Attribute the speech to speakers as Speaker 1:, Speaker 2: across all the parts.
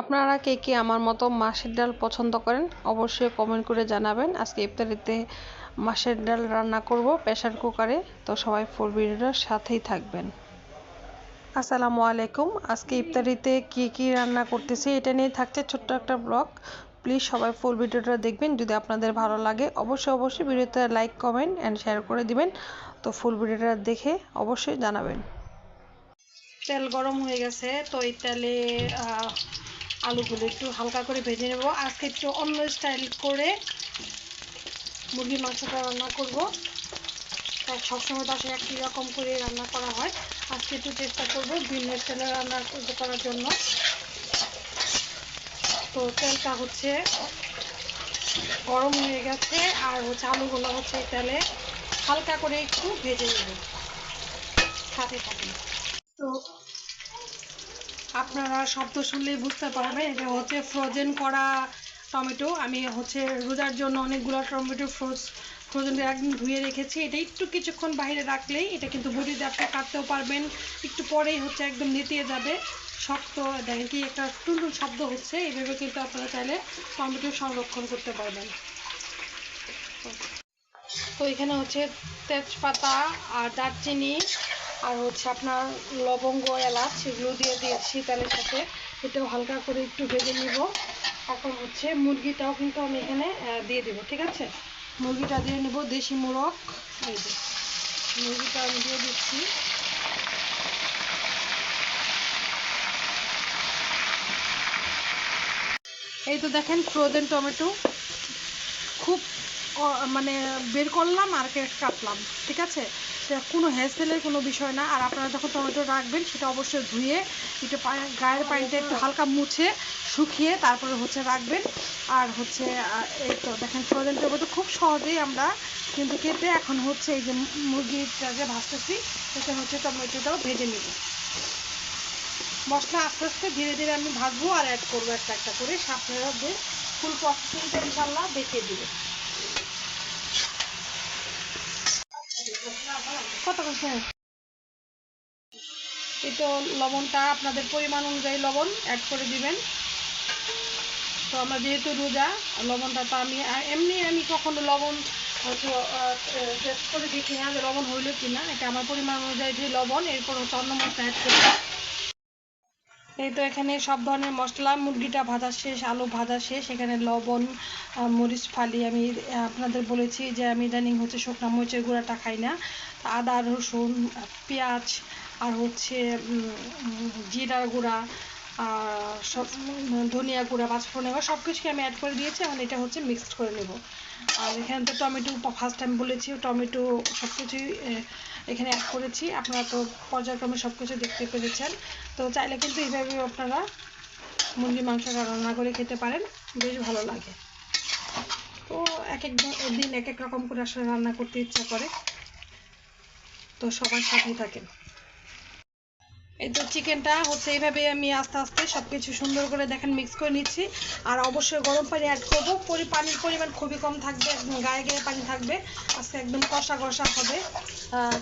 Speaker 1: আপনারা কে কে আমার মতো মাছের ডাল পছন্দ করেন, অবশ্যই কমেন্ট করে জানাবেন। আজকে ইফতারিতে মাছের ডাল রান্না করব প্রেশার কুকারে তো সবাই ফুল ভিডিওটার সাথেই থাকবেন। আসসালামু আলাইকুম। আজকে ইফতারিতে কি কি রান্না করতেছি এটা নিয়ে থাকছে ছোট্ট একটা ব্লগ প্লিজ সবাই ফুল ভিডিওটা দেখবেন। যদি আপনাদের ভালো লাগে, অবশ্যই অবশ্যই ভিডিওতে লাইক কমেন্ট অ্যান্ড শেয়ার করে দিবেন। তো ফুল ভিডিওটা দেখে অবশ্যই জানাবেন। তেল গরম হয়ে গেছে। তো এই তেলে আলুগুলো একটু হালকা করে ভেজে নেব। আজকে একটু অন্য স্টাইল করে মুরগির মাংসটা রান্না করব। তাই সবসময় তো একই রকম করে রান্না করা হয়। আজকে একটু চেষ্টা করব ভিন্ন স্টাইলে রান্না করার জন্য। তো তেলটা হচ্ছে গরম হয়ে গেছে, আর হচ্ছে আলুগুলো হচ্ছে তেলে হালকা করে একটু ভেজে নেব। সাথে থাকুন। তো আপনারা শব্দ শুনলেই বুঝতে পারবেন, এটা হচ্ছে ফ্রোজেন করা টমেটো। আমি হচ্ছে রোজার জন্য অনেকগুলো টমেটো ফ্রোজ ফ্রোজেন একদিন ধুয়ে রেখেছি। এটা একটু কিছুক্ষণ বাইরে রাখলেই এটা কিন্তু বটিতে আপনি কাটতেও পারবেন। একটু পরেই হচ্ছে একদম নেতিয়ে যাবে, শক্ত, দেখেন কি একটা টুনটুন শব্দ হচ্ছে। এইভাবে কিন্তু আপনারা চাইলে টমেটো সংরক্ষণ করতে পারবেন। তো এখানে হচ্ছে তেজপাতা আর দারচিনি আর হচ্ছে আপনার লবঙ্গ, এলাচ এগুলো দিয়ে দিয়েছি তেলের সাথে। এটাও হালকা করে একটু ভেজে নিব। এখন হচ্ছে মুরগিটাও কিন্তু আমি এখানে দিয়ে দেবো, ঠিক আছে? মুরগিটা দিয়ে নেব দেশি মোরগ। এই যে, মুরগিটা আমি দিয়ে দিচ্ছি। এই তো দেখেন ফ্রোজেন টমেটো। খুব মানে বের করলাম আর কাটলাম, ঠিক আছে? সেটা কোনো হেসেলের কোনো বিষয় না। আর আপনারা যখন টমেটো রাখবেন, সেটা অবশ্যই ধুয়ে একটু গায়ের পানিটা একটু হালকা মুছে শুকিয়ে তারপরে হচ্ছে রাখবেন। আর হচ্ছে এই তো দেখেন, ফ্রোজেন টমেটো খুব সহজেই আমরা কিন্তু কেটে এখন হচ্ছে এই যে মুরগিটা যে ভাজতেছি, সেটা হচ্ছে টমেটোটাও ভেজে নিব। মশলা আস্তে আস্তে ধীরে ধীরে আমি ভাজবো আর অ্যাড করব একটা একটা করে। যে ফুল প্রসেসিংটা ইনশাল্লাহ দেখিয়ে দিবে। কত করছে? তো লবণটা আপনাদের পরিমাণ অনুযায়ী লবণ অ্যাড করে দিবেন। তো আমরা যেহেতু রোজা, লবণটা তো আমি এমনি আমি কখনো লবণ হচ্ছে টেস্ট করে দেখি না যে লবণ হইল কি না এটা আমার পরিমাণ অনুযায়ী যে লবণ, এরপর হচ্ছে অন্য মশলা অ্যাড করব। এই তো এখানে সব ধরনের মশলা, মুরগিটা ভাজা শেষ, আলু ভাজা শেষ, এখানে লবণ মরিচ ফালি আমি আপনাদের বলেছি যে আমি ইদানিং হচ্ছে শুকনা মরিচের গুঁড়াটা খাই না। আদা, রসুন, পেঁয়াজ আর হচ্ছে জিরার গুঁড়া আর সব, ধনিয়া গুঁড়া, পাঁচফোড়ন এবার সব কিছুকে আমি অ্যাড করে দিয়েছি। এখন এটা হচ্ছে মিক্সড করে নেব। আর এখানে তো টমেটো, ফার্স্ট টাইম বলেছি, টমেটো সব কিছুই এখানে অ্যাড করেছি। আপনারা তো পর্যায়ক্রমে সব কিছু দেখতে পেরেছেন। তো চাইলে কিন্তু এইভাবেও আপনারা মুরগি, মাংস রান্না করে খেতে পারেন। বেশ ভালো লাগে। তো এক এক দিন এক এক রকম করে আসলে রান্না করতে ইচ্ছা করে। তো সবার সাথেই থাকেন। এই তো চিকেনটা হচ্ছে এইভাবে আমি আস্তে আস্তে সব কিছু সুন্দর করে দেখেন মিক্স করে নিচ্ছি। আর অবশ্যই গরম পানি অ্যাড করব। পরি পানির পরিমাণ খুবই কম থাকবে, একদম গায়ে গায়ে পানি থাকবে। আজকে একদম কষা কষা হবে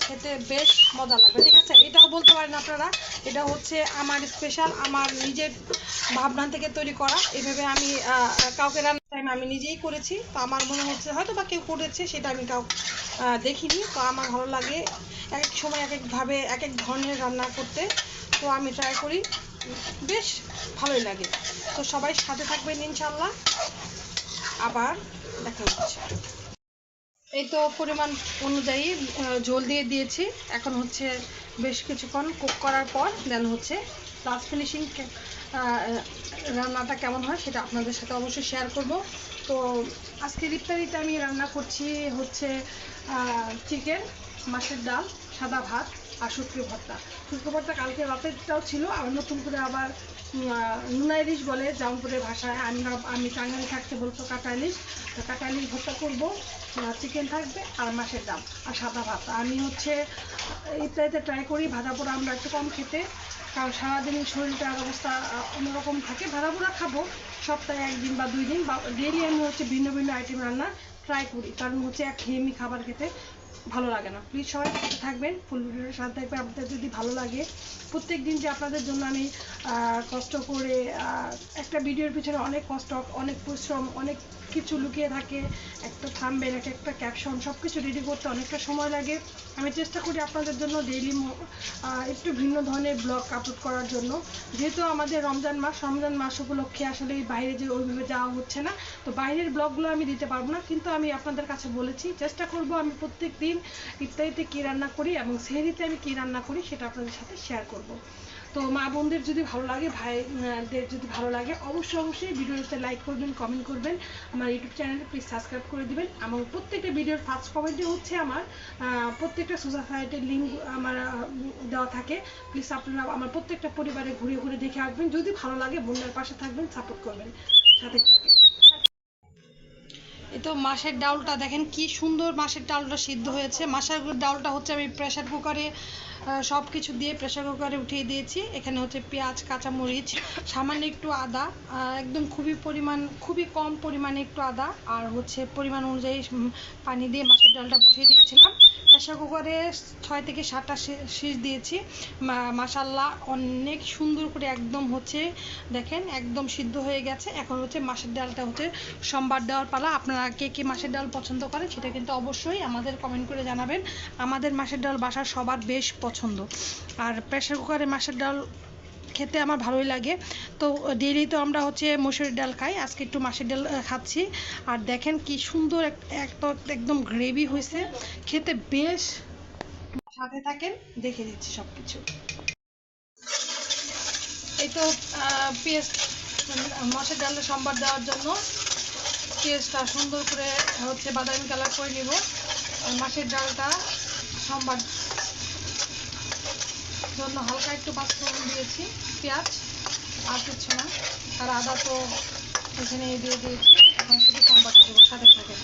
Speaker 1: খেতে বেশ মজা লাগবে। আছে এটাও বলতে পারেন আপনারা, এটা হচ্ছে আমার স্পেশাল আমার নিজের ভাবনা থেকে তৈরি করা। এভাবে আমি কাউকে রান্নার টাইম আমি নিজেই করেছি। তো আমার মনে হচ্ছে হয়তো বা কেউ করেছে, সেটা আমি কাউ দেখিনি। তো আমার ভালো লাগে এক এক সময় এক একভাবে এক এক ধরনের রান্না করতে। তো আমি ট্রাই করি। বেশ, ভালোই লাগে। তো সবাই সাথে থাকবেন ইনশাল্লাহ আবার দেখা হচ্ছে। এই তো পরিমাণ অনুযায়ী ঝোল দিয়ে দিয়েছি। এখন হচ্ছে বেশ কিছুক্ষণ কুক করার পর দেন হচ্ছে লাস্ট ফিনিশিং রান্নাটা কেমন হয় সেটা আপনাদের সাথে অবশ্যই শেয়ার করব। তো আজকে ইফতারিতে আমি রান্না করছি হচ্ছে চিকেন মাছের ডাল, সাদা ভাত আর শুটকি ভর্তা। শুটকি ভর্তা কালকে রাতেরটাও ছিল আর নতুন করে আবার নুনা ইলিশ বলে জামপুরের ভাষায়, আমরা, আমি টাঙ্গাইল থাকতে বলতো কাটা ইলিশ। তো কাটা ইলিশ ভর্তা করব। চিকেন থাকবে আর মাছের ডাল আর সাদা ভাত। আমি হচ্ছে ইত্যাদিতে ট্রাই করি ভাজা পোড়া আমরা একটু কম খেতে, কারণ সারাদিনই শরীরটার অবস্থা অন্যরকম থাকে। ভাজা পোড়া খাব, সপ্তাহে একদিন বা দুই দিন বা ডেলি আমি হচ্ছে ভিন্ন ভিন্ন আইটেম রান্না ট্রাই করি, কারণ হচ্ছে এক হেমি খাবার খেতে ভালো লাগে না। প্লিজ সবাই থাকবেন ফুল ভিডিওর সাথে থাকবেন। আপনাদের যদি ভালো লাগে প্রত্যেক দিন যে আপনাদের জন্য আমি কষ্ট করে একটা ভিডিওর পিছনে অনেক কষ্ট, অনেক পরিশ্রম, অনেক কিছু লুকিয়ে থাকে, একটা থামবেন এক একটা ক্যাপশন সব কিছু রেডি করতে অনেকটা সময় লাগে। আমি চেষ্টা করি আপনাদের জন্য ডেইলি একটু ভিন্ন ধরনের ব্লগ আপলোড করার জন্য। যেহেতু আমাদের রমজান মাস রমজান মাস উপলক্ষে আসলে বাইরে যে ওইভাবে যাওয়া হচ্ছে না, তো বাইরের ব্লগগুলো আমি দিতে পারব না। কিন্তু আমি আপনাদের কাছে বলেছি, চেষ্টা করব আমি প্রত্যেক দিন ইফতারিতে কী রান্না করি এবং সেহরিতে আমি কী রান্না করি সেটা আপনাদের সাথে শেয়ার করব। তো মা বোনদের যদি ভালো লাগে, ভাইদের যদি ভালো লাগে, অবশ্যই অবশ্যই ভিডিওতে লাইক করবেন কমেন্ট করবেন। আমার ইউটিউব চ্যানেলে প্লিজ সাবস্ক্রাইব করে দিবেন। এবং প্রত্যেকটা ভিডিওর ফার্স্ট কমেন্টে হচ্ছে আমার প্রত্যেকটা সোসাইটির লিঙ্ক আমার দেওয়া থাকে। প্লিজ আপনারা আমার প্রত্যেকটা পরিবারে ঘুরে ঘুরে দেখে আসবেন। যদি ভালো লাগে বোনের পাশে থাকবেন সাপোর্ট করবেন। সাথে থাকবেন। তো মাছের ডাউলটা দেখেন কি সুন্দর মাছের ডাউলটা সিদ্ধ হয়েছে। মাছের ডাউলটা হচ্ছে আমি প্রেসার কুকারে সব কিছু দিয়ে প্রেসার কুকারে উঠিয়ে দিয়েছি। এখানে হচ্ছে পেঁয়াজ, কাঁচামরিচ, সামান্য একটু আদা একদম খুবই পরিমাণ, খুবই কম পরিমাণে একটু আদা, আর হচ্ছে পরিমাণ অনুযায়ী পানি দিয়ে মাছের ডালটা বসিয়ে দিয়েছিলাম প্রেসার কুকারে ছয় থেকে সাতটা শীষ দিয়েছি। মা- মাশাল্লাহ অনেক সুন্দর করে একদম হচ্ছে, দেখেন একদম সিদ্ধ হয়ে গেছে। এখন হচ্ছে মাছের ডালটা হচ্ছে সোমবার দেওয়ার পালা। আপনারা কে কে মাছের ডাল পছন্দ করেন সেটা কিন্তু অবশ্যই আমাদের কমেন্ট করে জানাবেন। আমাদের মাছের ডাল বাসার সবার বেশ পছন্দ। আর প্রেসার কুকারে মাছের ডাল খেতে আমার ভালোই লাগে। তো ডেইলি তো আমরা হচ্ছে মসুরির ডাল খাই আজকে একটু মাছের ডাল খাচ্ছি। আর দেখেন কি সুন্দর এক- একদম গ্রেভি হয়েছে। খেতে বেশ সাথে থাকেন দেখে দিচ্ছি সব কিছু এই তো উম, মাছের ডালে সম্বার দেওয়ার জন্য পেঁয়াজটা সুন্দর করে হচ্ছে বাদামি কালার করে নিব। মাছের ডালটা সম্বার জন্য হালকা একটু পাঁচফোড়ন দিয়েছি, পেঁয়াজ, আর কিছু না। আর আদা তো এখানে দিয়ে দিয়েছি, এখন শুধু সাথে থাকে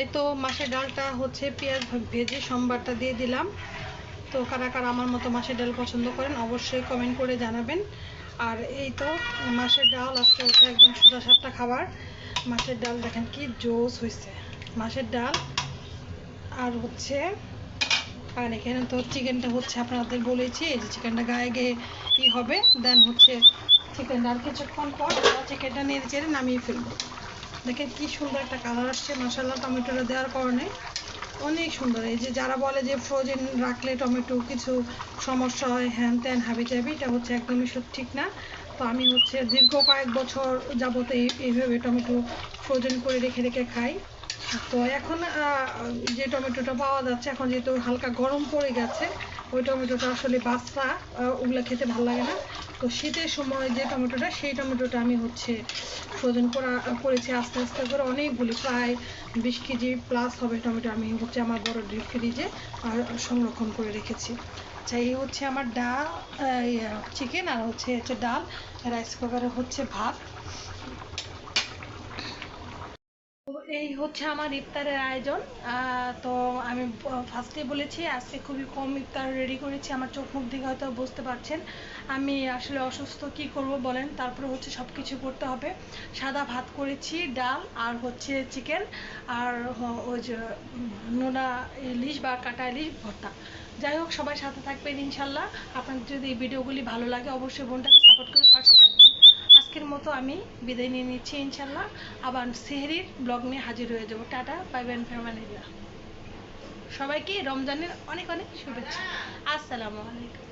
Speaker 1: এই তো মাছের ডালটা হচ্ছে পেঁয়াজ ভেজে সম্বারটা দিয়ে দিলাম। তো কারা কারা আমার মতো মাছের ডাল পছন্দ করেন, অবশ্যই কমেন্ট করে জানাবেন। আর এই তো মাছের ডাল, আজকে হচ্ছে একদম সোজা সাতটা খাবার। মাছের ডাল দেখেন কি জোস হয়েছে মাছের ডাল আর হচ্ছে আর এখানে তো চিকেনটা হচ্ছে আপনাদের বলেছি যে চিকেনটা গায়ে গিয়ে কি হবে দেন হচ্ছে চিকেনটা আর কিছুক্ষণ পর চিকেনটা নেড়ে চেড়ে নামিয়ে ফেলব। দেখেন কি সুন্দর একটা কালার আসছে মশলা টমেটোটা দেওয়ার কারণে। অনেক সুন্দর, এই যে যারা বলে যে ফ্রোজেন রাখলে টমেটো কিছু সমস্যা হয়, হ্যান ত্যান হাবি জাবি এটা হচ্ছে একদমই সব ঠিক না। তো আমি হচ্ছে দীর্ঘ কয়েক বছর যাবত এই, এইভাবে টমেটো ফ্রোজেন করে রেখে রেখে খাই। তো এখন যে টমেটোটা পাওয়া যাচ্ছে, এখন যেহেতু হালকা গরম পড়ে গেছে, ওই টমেটোটা আসলে বাচ্চা ওগুলো খেতে ভালো লাগে না। তো শীতের সময় যে টমেটোটা, সেই টমেটোটা আমি হচ্ছে ফ্রোজেন করা, করেছি আস্তে আস্তে করে অনেকগুলি, প্রায় বিশ কেজি প্লাস হবে টমেটো আমি হচ্ছে আমার বড় ডিপ ফ্রিজে, আর সংরক্ষণ করে রেখেছি। আচ্ছা এই হচ্ছে আমার ডাল চিকেন আর হচ্ছে হচ্ছে ডাল রাইস কুকারে হচ্ছে ভাত। তো এই হচ্ছে আমার ইফতারের আয়োজন। তো আমি ফার্স্টে বলেছি, আজকে খুবই কম ইফতার রেডি করেছি। আমার চোখ মুখ দিকে হয়তো বুঝতে পারছেন। আমি আসলে অসুস্থ, কি করব বলেন? তারপরে হচ্ছে সব কিছু করতে হবে। সাদা ভাত করেছি, ডাল আর হচ্ছে চিকেন আর ওই যে নোনা ইলিশ বা কাটা ইলিশ ভর্তা। যাই হোক, সবাই সাথে থাকবেন ইনশাল্লাহ। আপনাদের যদি এই ভিডিওগুলি ভালো লাগে, অবশ্যই বোনটাকে সাপোর্ট করে আজকের মতো আমি বিদায় নিয়ে নিচ্ছি ইনশাল্লাহ আবার সেহরির ব্লগ নিয়ে হাজির হয়ে যাব। টাটা, বাই বাই ফ্যামিলিরা। সবাইকে রমজানের অনেক অনেক শুভেচ্ছা। আসসালামু আলাইকুম।